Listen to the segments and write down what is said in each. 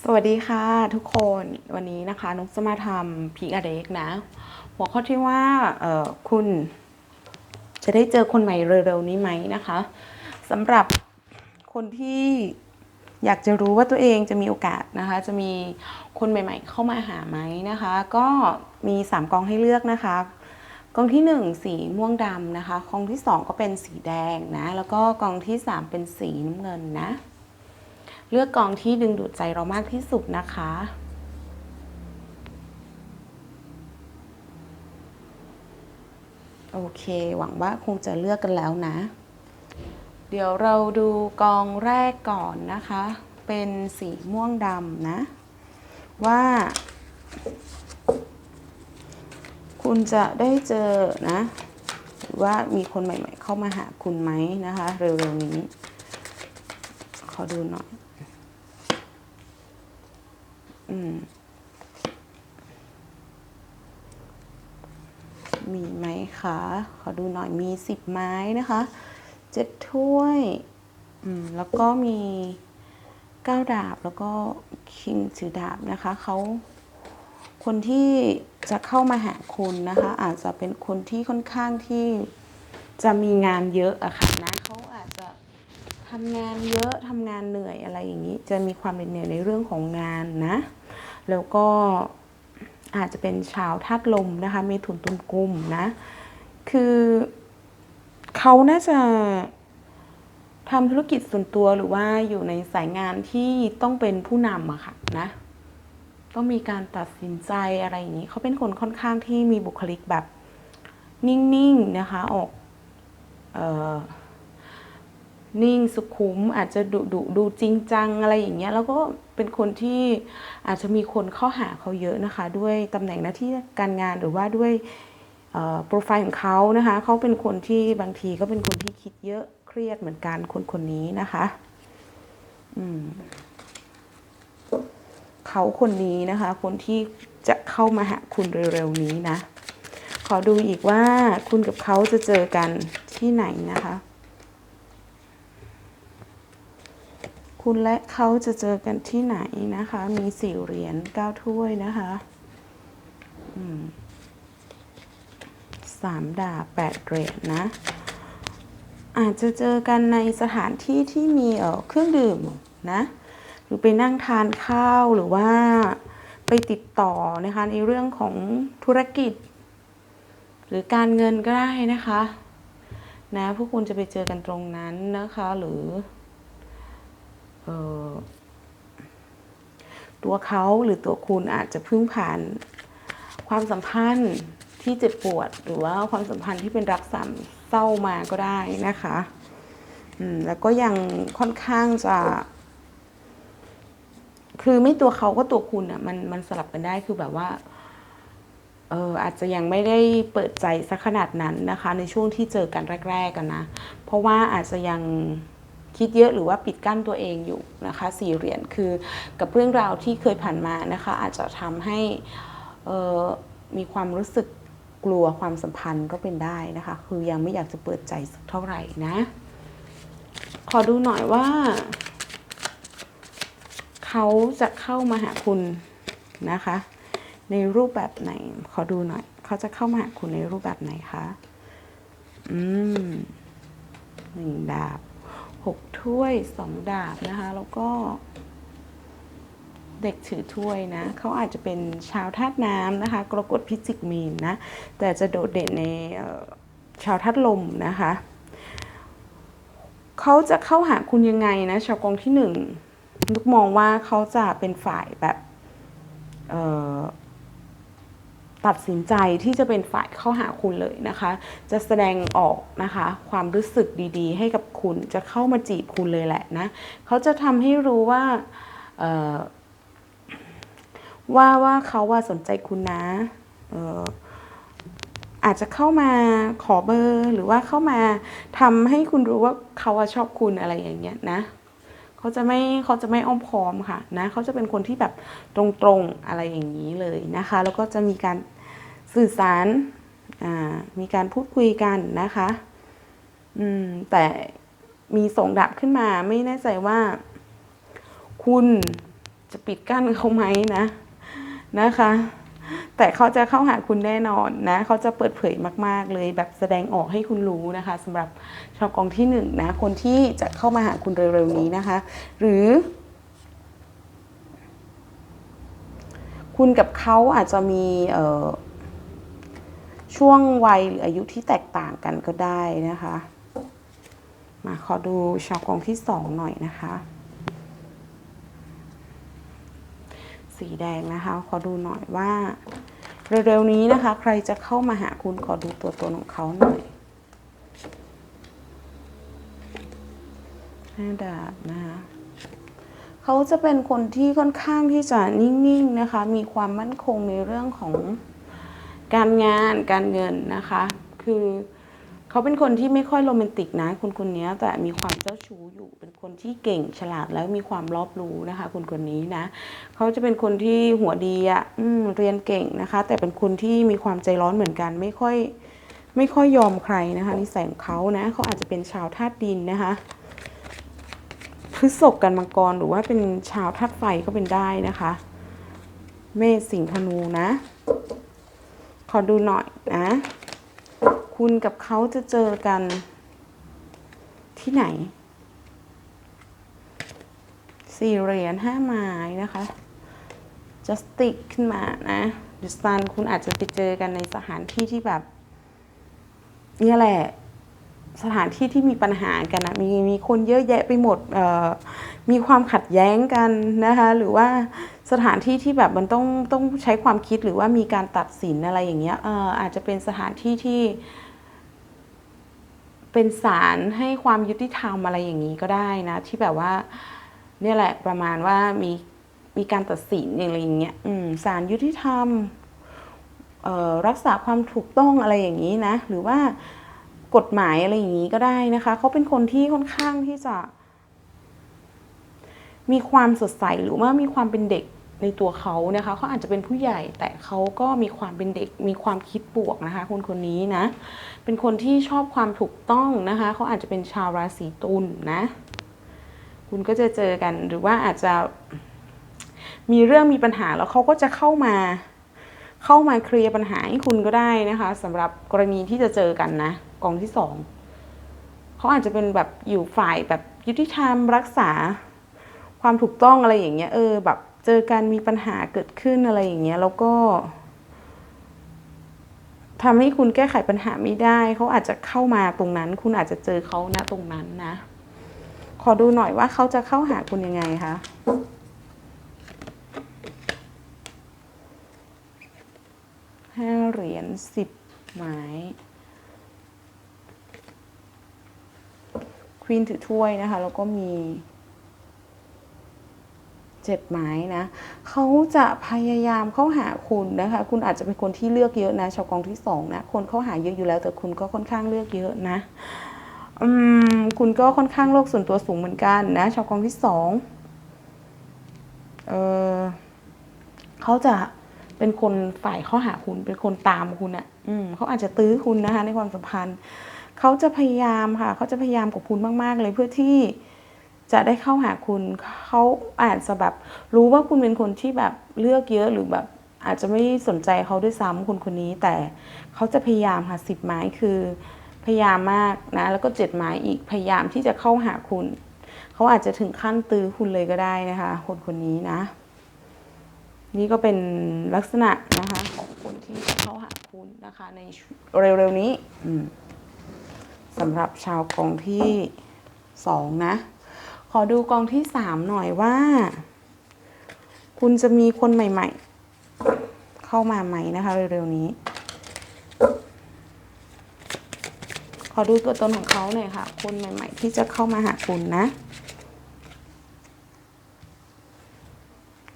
สวัสดีค่ะทุกคนวันนี้นะคะนุกจะมาทำพีกอเด็กนะ หัวข้อที่ว่าคุณจะได้เจอคนใหม่เร็วๆนี้ไหมนะคะสำหรับคนที่อยากจะรู้ว่าตัวเองจะมีโอกาสนะคะ จะมีคนใหม่ ๆ เข้ามาหาไหมนะคะ ก็มี3กองให้เลือกนะคะกองที่ 1 สีม่วงดำนะคะกองที่ 2 ก็เป็นสีแดงนะ แล้วก็กองที่ 3 เป็นสีน้ำเงินนะ เลือกกองที่ดึงดูดใจเรามากที่สุดนะคะ โอเค หวังว่าคงจะเลือกกันแล้วนะ เดี๋ยวเราดูกองแรกก่อนนะคะ เป็นสีม่วงดำนะ ว่า คุณจะได้เจอนะหรือว่ามีคนใหม่ ๆ เข้ามาหาคุณไหมนะคะ เร็วๆนี้ ขอดูหน่อย มีไหมคะ ขอดูหน่อยมีสิบไม้นะคะเจ็ดถ้วยอืมแล้วก็มีเก้าดาบแล้วก็คิงถือดาบนะคะเขาคนที่จะเข้ามาหาคุณนะคะ อาจจะเป็นคนที่ค่อนข้างที่จะมีงานเยอะอะค่ะนะเขาอาจจะทำงานเยอะทำงานเหนื่อยอะไรอย่างนี้ จะมีความเหนื่อยในเรื่องของงานนะ แล้วก็อาจจะเป็นชาวธาตุลมนะคะเมถุนตุลกุมนะ คือเขาน่าจะทำธุรกิจส่วนตัวหรือว่าอยู่ในสายงานที่ต้องเป็นผู้นำอะค่ะนะ ต้องมีการตัดสินใจอะไรอย่างนี้ เขาเป็นคนค่อนข้างที่มีบุคลิกแบบนิ่งๆนะคะออกเอ่อ นิ่งสุขุมอาจจะดุดุดูจริงจังอะไรอย่างเงี้ยแล้วก็เป็นคนที่อาจจะมีคนเข้าหาเขาเยอะนะคะ ด้วยตำแหน่งหน้าที่การงานหรือว่าด้วยโปรไฟล์ของเขานะคะเขาเป็นคนที่บางทีก็เป็นคนที่คิดเยอะเครียดเหมือนกันคนคนนี้นะคะอืมเขาคนนี้นะคะ คนที่จะเข้ามาหาคุณเร็วๆนี้นะ ขอดูอีกว่าคุณกับเขาจะเจอกันที่ไหนนะคะ คุณและเขาจะเจอกันที่ไหนนะคะ มีสี่เหรียญเก้าถ้วยนะคะสามดาบแปดเหรียญนะ อาจจะเจอกันในสถานที่ที่มีเอ่อเครื่องดื่มนะ หรือไปนั่งทานข้าวหรือว่าไปติดต่อนะคะในเรื่องของธุรกิจ หรือการเงินก็ได้นะคะ นะพวกคุณจะไปเจอกันตรงนั้นนะคะหรือ ตัวเขาหรือตัวคุณอาจจะเพิ่งผ่านความสัมพันธ์ที่เจ็บปวด หรือว่าความสัมพันธ์ที่เป็นรักสามเศร้ามาก็ได้นะคะอืมแล้วก็ยังค่อนข้างจะ คือไม่ตัวเขาก็ตัวคุณอะ มันมันสลับกันได้คือแบบว่าเอออาจจะยังไม่ได้เปิดใจสักขนาดนั้นนะคะ ในช่วงที่เจอกันแรก ๆ กันนะ เพราะว่าอาจจะยัง คิดเยอะหรือว่าปิดกั้นตัวเองอยู่นะคะสี่เหรียญคือกับเรื่องราวที่เคยผ่านมานะคะอาจจะทำให้มีความรู้สึกกลัวความสัมพันธ์ก็เป็นได้นะคะ คือยังไม่อยากจะเปิดใจสักเท่าไหร่นะ ขอดูหน่อยว่า เขาจะเข้ามาหาคุณนะคะ ในรูปแบบไหน ขอดูหน่อย เขาจะเข้ามาหาคุณในรูปแบบไหนคะ อืมหนึ่งดาบ ถ้วยสองดาบนะคะ แล้วก็ เด็กถือถ้วยนะเขาอาจจะเป็นชาวธาตุน้ำนะคะ กรกฎพิจิกมีนนะ แต่จะโดดเด่นในชาวธาตุลมนะคะเขาจะเข้าหาคุณยังไงนะ ชาวกองที่หนึ่งลูกมองว่าเขาจะเป็นฝ่ายแบบ เอ่อ ตัดสินใจที่จะเป็นฝ่ายเข้าหาคุณเลยนะคะ จะแสดงออกนะคะ ความรู้สึกดีๆ ให้กับคุณจะเข้ามาจีบคุณเลยแหละนะเขาจะทำให้รู้ว่าว่าว่าเขาว่าสนใจคุณนะอออาจจะเข้ามาขอเบอร์หรือว่าเข้ามาทำให้คุณรู้ว่าเขาอะชอบคุณอะไรอย่างเงี้ยนะเขาจะไม่เขาจะไม่อ้อมค้อมค่ะนะเขาจะเป็นคนที่แบบตรงๆอะไรอย่างนี้เลยนะคะ แล้วก็จะมีการ สื่อสารมีการพูดคุยกันนะคะแต่มีส่งดับขึ้นมาไม่แน่ใจว่า คุณจะปิดกั้นเขาไหมนะนะคะ แต่เขาจะเข้าหาคุณแน่นอนนะเขาจะเปิดเผยมาก ๆ เลยแบบแสดงออกให้คุณรู้นะคะสำหรับชาวกองที่หนึ่งนะ คนที่จะเข้ามาหาคุณเร็ว ๆ นี้นะคะ หรือ คุณกับเขาอาจจะมีเอ่อ ช่วงวัยหรืออายุที่แตกต่างกันก็ได้นะคะ มาขอดูชาวกองที่สองหน่อยนะคะ สีแดงนะคะ ขอดูหน่อยว่าเร็วๆนี้นะคะ ใครจะเข้ามาหาคุณขอดูตัวตนของเขาหน่อยห้าดาบนะคะเขาจะเป็นคนที่ค่อนข้างที่จะนิ่งๆนะคะ มีความมั่นคงในเรื่องของ การงานการเงินนะคะ คือเขาเป็นคนที่ไม่ค่อยโรแมนติกนะคนคนนี้แต่มีความเจ้าชู้อยู่ เป็นคนที่เก่งฉลาดแล้วมีความรอบรู้นะคะคนคนนี้นะเขาจะเป็นคนที่หัวดีอะ่ะเรียนเก่งนะคะ แต่เป็นคนที่มีความใจร้อนเหมือนกัน ไม่ค่อยไม่ค่อยยอมใครนะคะนิสัยของเขานะเขาอาจจะเป็นชาวธาตุดินนะคะพฤษภกันมังกรหรือว่าเป็นชาวธาตุไฟก็เป็นได้นะคะ เมษสิงห์ธนูนะ ขอดูหน่อยนะ คุณกับเขาจะเจอกัน ที่ไหนสี่เหรียญห้าไม้นะคะจะสติกขึ้นมานะดิสตันคุณอาจจะไปเจอกันในสถานที่ที่แบบ นี่แหละ สถานที่ที่มีปัญหากันนะมีมีคนเยอะแยะไปหมดมีความขัดแย้งกันนะคะหรือว่าสถานที่ที่แบบมันต้องต้องใช้ความคิดหรือว่ามีการตัดสินอะไรอย่างเงี้ยอออาจจะเป็นสถานที่ที่ เป็นศาลให้ความยุติธรรมอะไรอย่างนี้ก็ได้นะ ที่แบบว่า เนี่ยแหละประมาณว่ามีมีการตัดสินอะไรอย่างเงี้ยศาลยุติธรรมรักษาความถูกต้องอะไรอย่างนี้นะ หรือว่า กฎหมายอะไรอย่างนี้ก็ได้นะคะเขาเป็นคนที่ค่อนข้างที่จะ มีความสดใสหรือว่ามีความเป็นเด็กในตัวเขานะคะเขาอาจจะเป็นผู้ใหญ่แต่เขาก็มีความเป็นเด็กมีความคิดบวกนะคะ คนคนนี้นะ เป็นคนที่ชอบความถูกต้องนะคะเขาอาจจะเป็นชาวราศีตุลนะคุณก็จะเจอกันหรือว่าอาจจะมีเรื่องมีปัญหาแล้วเขาก็จะเข้ามา เข้ามาเคลียร์ปัญหาให้คุณก็ได้นะคะสำหรับกรณีที่จะเจอกันนะกองที่สองเขาอาจจะเป็นแบบอยู่ฝ่ายแบบยุติธรรมรักษา ความถูกต้องอะไรอย่างเงี้ยเออแบบเจอกันมีปัญหาเกิดขึ้นอะไรอย่างเงี้ยแล้วก็ทำให้คุณแก้ไขปัญหาไม่ได้ เขาอาจจะเข้ามาตรงนั้น คุณอาจจะเจอเขาณตรงนั้นนะ ขอดูหน่อยว่าเขาจะเข้าหาคุณยังไงคะ ห้าเหรียญสิบไม้ควีนถือถ้วยนะคะ แล้วก็มีเจ็ดไม้นะเขาจะพยายามเข้าหาคุณนะคะ คุณอาจจะเป็นคนที่เลือกเยอะนะชาวกองที่สองนะคนเข้าหาเยอะอยู่แล้ว แต่คุณก็ค่อนข้างเลือกเยอะนะอืมคุณก็ค่อนข้างโลกส่วนตัวสูงเหมือนกันนะชาวกองที่สองเออเขาจะ เป็นคนฝ่ายเข้าหาคุณ เป็นคนตามคุณอะ่ะ อืมเขาอาจจะตื้อคุณนะคะ ในความสัมพันธ์เขาจะพยายามค่ะเขาจะพยายามกับคุณมาก ๆ เลยเพื่อที่จะได้เข้าหาคุณเขาอาจจะแบบรู้ว่าคุณเป็นคนที่แบบเลือกเยอะหรือแบบอาจจะไม่สนใจเขาด้วยซ้ำคนคนนี้ แต่เขาจะพยายามค่ะสิบไม้คือพยายามมากนะ แล้วก็เจ็ดไม้อีกพยายามที่จะเข้าหาคุณ เขาอาจจะถึงขั้นตื้อคุณเลยก็ได้นะคะ คนคนนี้นะ นี่ก็เป็นลักษณะนะคะของคนที่จะเข้าหาคุณนะคะในเร็วๆนี้อืมสำหรับชาวกองที่สองนะ ขอดูกองที่สามหน่อยว่า คุณจะมีคนใหม่ ๆ เข้ามาไหมนะคะเร็วๆนี้ ขอดูตัวตนของเขาหน่อยค่ะ คนใหม่ ๆ ที่จะเข้ามาหาคุณนะ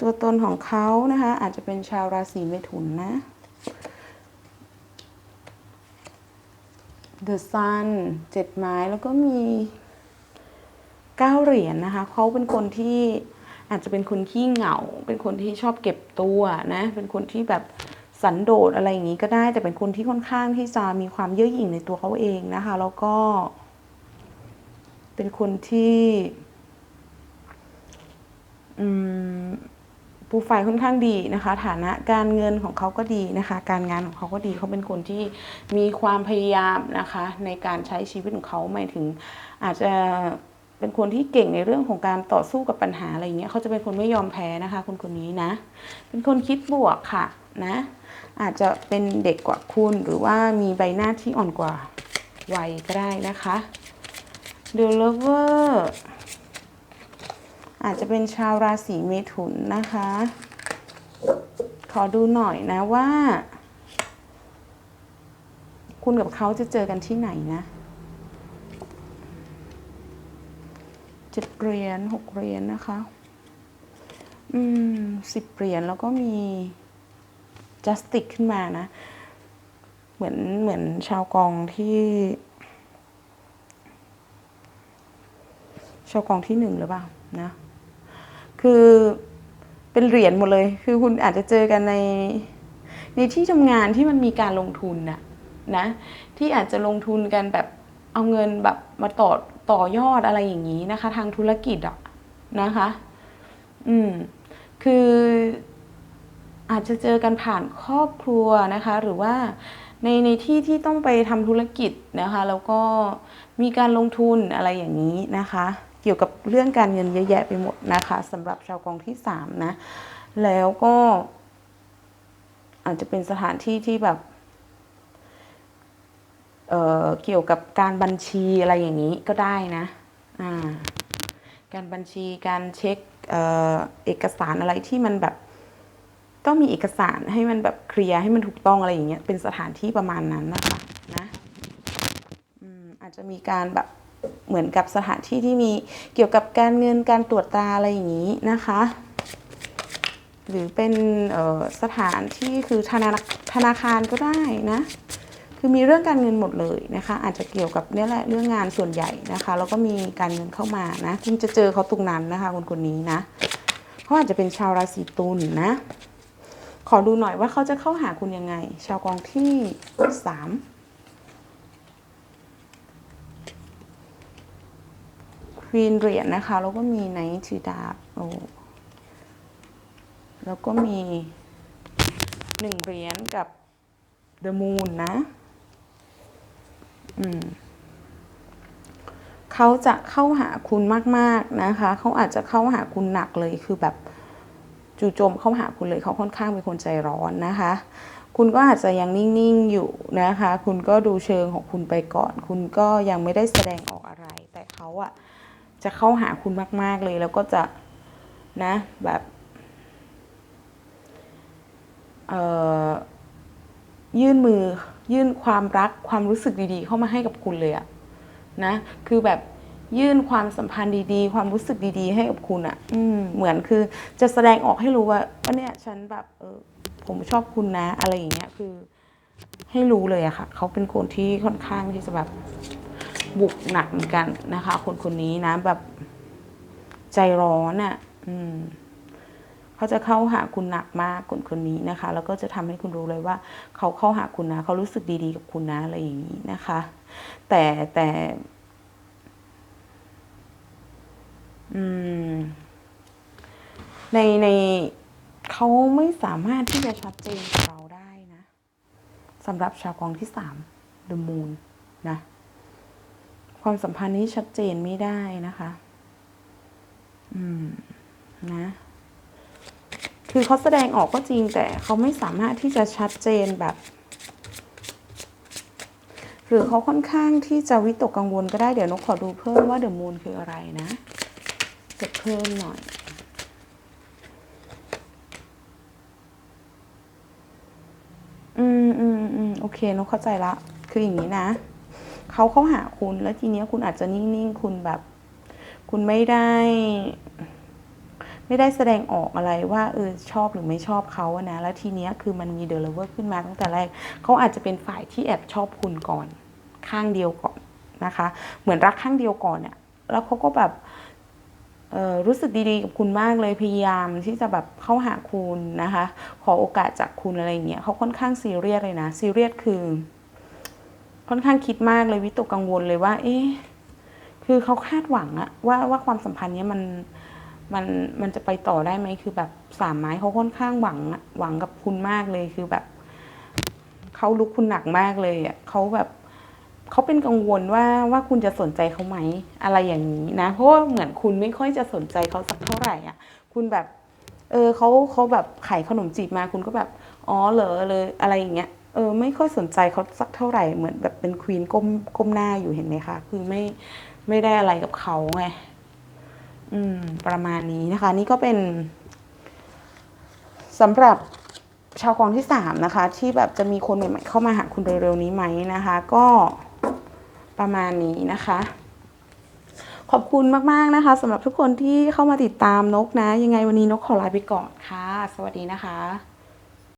ตัวตนของเขานะคะ อาจจะเป็นชาวราศีเมถุนนะ The Sun เจ็ดไม้แล้วก็มีเก้าเหรียญนะคะเขาเป็นคนที่อาจจะเป็นคนขี้เหงา เป็นคนที่ชอบเก็บตัวนะ เป็นคนที่แบบสันโดษอะไรอย่างนี้ก็ได้ แต่เป็นคนที่ค่อนข้างที่จะมีความเย่อหยิ่งในตัวเขาเองนะคะ แล้วก็ เป็นคนที่ อืม โปรไฟล์ค่อนข้างดีนะคะ ฐานะการเงินของเขาก็ดีนะคะ การงานของเขาก็ดีเขาเป็นคนที่มีความพยายามนะคะ ในการใช้ชีวิตของเขาหมายถึง อาจจะเป็นคนที่เก่งในเรื่องของการต่อสู้กับปัญหาอะไรเงี้ยเขาจะเป็นคนไม่ยอมแพ้นะคะ คนคนนี้นะ เป็นคนคิดบวกค่ะนะ อาจจะเป็นเด็กกว่าคุณหรือว่ามีใบหน้าที่อ่อนกว่าวัยก็ได้นะคะ The Lover อาจจะเป็นชาวราศีเมถุนนะคะ ขอดูหน่อยนะว่า คุณกับเขาจะเจอกันที่ไหนนะเจ็ดเหรียญหกเหรียญนะคะ อืมสิบเหรียญแล้วก็มี justic ขึ้นมานะ เหมือนเหมือนชาวกองที่ชาวกองที่หนึ่งหรือเปล่านะ คือเป็นเหรียญหมดเลย คือคุณอาจจะเจอกันใน ในที่ทำงานที่มันมีการลงทุนนะนะ ที่อาจจะลงทุนกันแบบเอาเงินแบบมาต่อต่อยอดอะไรอย่างนี้นะคะ ทางธุรกิจอะนะคะ อืม คืออาจจะเจอกันผ่านครอบครัวนะคะ หรือว่าในในที่ที่ต้องไปทำธุรกิจนะคะ แล้วก็มีการลงทุนอะไรอย่างนี้นะคะ กี่ยวกับเรื่องการเงินเยอะแยะไปหมดนะคะสำหรับชาวกองที่สามนะ แล้วก็ อาจจะเป็นสถานที่ที่แบบเอ่อเกี่ยวกับการบัญชีอะไรอย่างนี้ก็ได้นะการบัญชีการเช็คเอเอกสารอะไรที่มันแบบ ต้องมีเอกสารให้มันแบบเคลียร์ให้มันถูกต้องอะไรอย่างเงี้ยเป็นสถานที่ประมาณนั้นนะคะนะออาจจะมีการแบบ เหมือนกับสถานที่ที่มีเกี่ยวกับการเงินการตรวจตาอะไรอย่างนี้นะคะ หรือเป็นสถานที่คือธนาธนาคารก็ได้นะคือมีเรื่องการเงินหมดเลยนะคะ อาจจะเกี่ยวกับเนี่ยแหละเรื่องงานส่วนใหญ่นะคะ แล้วก็มีการเงินเข้ามานะคุณจะเจอเขาตรงนั้นนะคะ คนคนนี้นะเขาอาจจะเป็นชาวราศีตุลนะขอดูหน่อยว่าเขาจะเข้าหาคุณยังไง ชาวกองที่สาม วีนเหรียญนะคะ แล้วก็มีไนท์ถือดาบโอแล้วก็มีหนึ่งเหรียญกับเดอะมูนนะ อืมเขาจะเข้าหาคุณมาก ๆ นะคะ เขาอาจจะเข้าหาคุณหนักเลย คือแบบจู่โจมเข้าหาคุณเลยเขาค่อนข้างเป็นคนใจร้อนนะคะ คุณก็อาจจะยังนิ่ง ๆ อยู่นะคะ คุณก็ดูเชิงของคุณไปก่อน คุณก็ยังไม่ได้แสดงออกอะไร แต่เขาอะ จะเข้าหาคุณมาก ๆ เลย แล้วก็จะนะแบบเอ่อยื่นมือยื่นความรักความรู้สึกดีๆ เข้ามาให้กับคุณเลยอะนะ คือแบบยื่นความสัมพันธ์ดีๆ ความรู้สึกดีๆ ให้กับคุณอะอืมเหมือนคือจะแสดงออกให้รู้ว่าว่าเนี่ยฉันแบบเออผมชอบคุณนะ อะไรอย่างเงี้ยคือให้รู้เลยอะค่ะ เขาเป็นคนที่ค่อนข้างที่จะแบบ บุกหนักเหมือนกันนะคะ คนคนนี้นะแบบใจร้อนอะอืมเขาจะเข้าหาคุณหนักมากคนคนนี้นะคะ แล้วก็จะทำให้คุณรู้เลยว่า เขาเข้าหาคุณนะเขารู้สึกดีๆกับคุณนะอะไรอย่างนี้นะคะ แต่แต่ อืม ในในเขาไม่สามารถที่จะชัดเจนกับเราได้นะสำหรับชาวกองที่สาม The Moon นะ ความสัมพันธ์นี้ชัดเจนไม่ได้นะคะ อืม นะ คือเขาแสดงออกก็จริงแต่เขาไม่สามารถที่จะชัดเจนแบบ หรือเขาค่อนข้างที่จะวิตกกังวลก็ได้เดี๋ยวนกขอดูเพิ่มว่าเดอะมูนคืออะไรนะเก็บเพิ่มหน่อยอืมอืมอืมโอเค นกเข้าใจละ คืออย่างนี้นะ เขาเข้าหาคุณแล้วทีเนี้ยคุณอาจจะนิ่งๆ คุณแบบ คุณไม่ได้ ไม่ได้แสดงออกอะไรว่าเออชอบหรือไม่ชอบเขาอะนะ แล้วทีเนี้ยคือมันมีเดลเวอร์ขึ้นมาตั้งแต่แรกเขาอาจจะเป็นฝ่ายที่แอบชอบคุณก่อน ข้างเดียวก่อนนะคะ เหมือนรักข้างเดียวก่อนเนี่ยแล้วเขาก็แบบรู้สึกดีๆกับคุณมากเลยพยายามที่จะแบบเข้าหาคุณนะคะ ขอโอกาสจากคุณอะไรอย่างเงี้ยเขาค่อนข้างซีเรียสเลยนะซีเรียสคือ ค่อนข้างคิดมากเลยวิตกกังวลเลยว่า เอ๊ะคือเขาคาดหวังอะว่าว่าความสัมพันธ์เนี้ยมันมันมันจะไปต่อได้ไหมคือแบบสามไม้เขาค่อนข้างหวังอะหวังกับคุณมากเลยคือแบบเขาลุกคุณหนักมากเลยอะเขาแบบเขาเป็นกังวลว่าว่าคุณจะสนใจเขาไหมอะไรอย่างนี้นะ เพราะว่าเหมือนคุณไม่ค่อยจะสนใจเขาสักเท่าไหร่อะ คุณแบบ เออเขาเขาแบบขายขนมจีบมาคุณก็แบบอ๋อเหรอเลยอะไรอย่างเงี้ย เออไม่ค่อยสนใจเขาสักเท่าไหร่เหมือนแบบเป็นควีนก้มก้มหน้าอยู่เห็นไหมคะคือไม่ไม่ได้อะไรกับเขาไงอืม ประมาณนี้นะคะ นี่ก็เป็นสำหรับชาวกองที่สามนะคะ ที่แบบจะมีคนใหม่ๆเข้ามาหาคุณเร็วๆนี้ไหมนะคะ ก็ประมาณนี้นะคะ ขอบคุณมากๆนะคะสำหรับทุกคนที่เข้ามาติดตามนกนะ ยังไงวันนี้นกขอลาไปก่อนค่ะ สวัสดีนะคะ